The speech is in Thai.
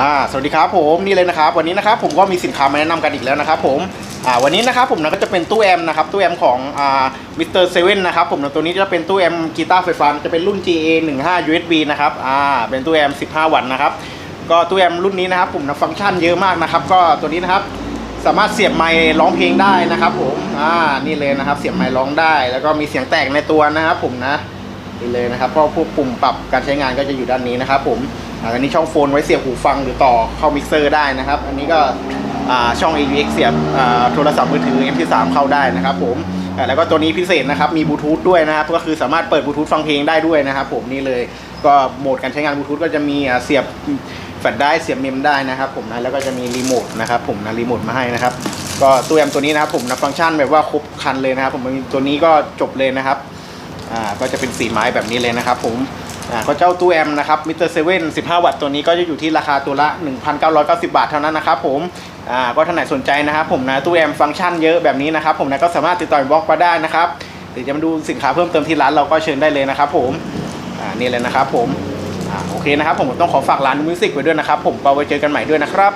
อ่าสวัสดีครับผมนี่เลยนะครับ วันนี้นะครับผมก็มีสินค้ามาแนะนำกันอีกแล้วนะครับผมอ่าวันนี้นะครับผมนะก็จะเป็นตู้แอมนะครับตู้แอมของอ่ามิสเตอร์เซเว่นนะครับผมตัวนี้จะเป็นตู้แอมกีตาร์ไฟฟ้าจะเป็นรุ่น GA 15 USB นะครับอ่าเป็นตู้แอม 15 วัตต์นะครับก็ตู้แอมรุ่นนี้นะครับผมนะฟังก์ชันเยอะมากนะครับก็ตัวนี้นะครับสามารถเสียบไมค์ร้องเพลงได้นะครับผมอ่านี่เลยนะครับเสียบไมค์ร้องได้ แล้วก็มีเสียงแตกในตัวนะครับผมนะนี่เลยนะครับก็พวกปุ่มปรับการใช้งานก็จะอยู่ด้านนี้นะครับผม อันนี้ช่องโฟนไว้เสียบหูฟังหรือต่อเข้ามิกเซอร์ได้นะครับ อันนี้ก็ช่อง AUX เสียบโทรศัพท์มือถือ MP3 เข้าได้นะครับผมแล้วก็ตัวนี้พิเศษนะครับ มีบลูทูธด้วยนะครับ ก็คือสามารถเปิดบลูทูธฟังเพลงได้ด้วยนะครับผมนี่เลย ก็โหมดการใช้งานบลูทูธก็จะมีเสียบแฟลชได้เสียบเมมได้นะครับผมนะ แล้วก็จะมีรีโมทนะครับผมนะรีโมทมาให้นะครับ ก็ตู้แอมตัวนี้นะครับผมนะฟังก์ชันแบบว่าครบคันเลยนะครับผมตัวนี้ก็จบเลยนะครับ อ่าก็จะเป็นสีไม้แบบนี้เลยนะครับผมอ่าก็เจ้าตู้แอมนะครับมิสเตอร์เซเว่นสิวัตต์ตัวนี้ก็จะอยู่ที่ราคาตัวละ 1,990 บาทเท่านั้นนะครับผมอ่าก็ท่านไหนสนใจนะครับผมนะตู้แอมฟังก์ชันเยอะแบบนี้นะครับผมนะก็สามารถติดต่อบล็อกมาได้นะครับหรือจะมาดูสินค้าเพิ่มเติมที่ร้านเราก็เชิญได้เลยนะครับผมอ่านี่เลยนะครับผมอ่าโอเคนะครับผมต้องขอฝากร้านมิวสิกไว้ด้วยนะครับผมก็ไว้เจอกันใหม่ด้วยนะครับ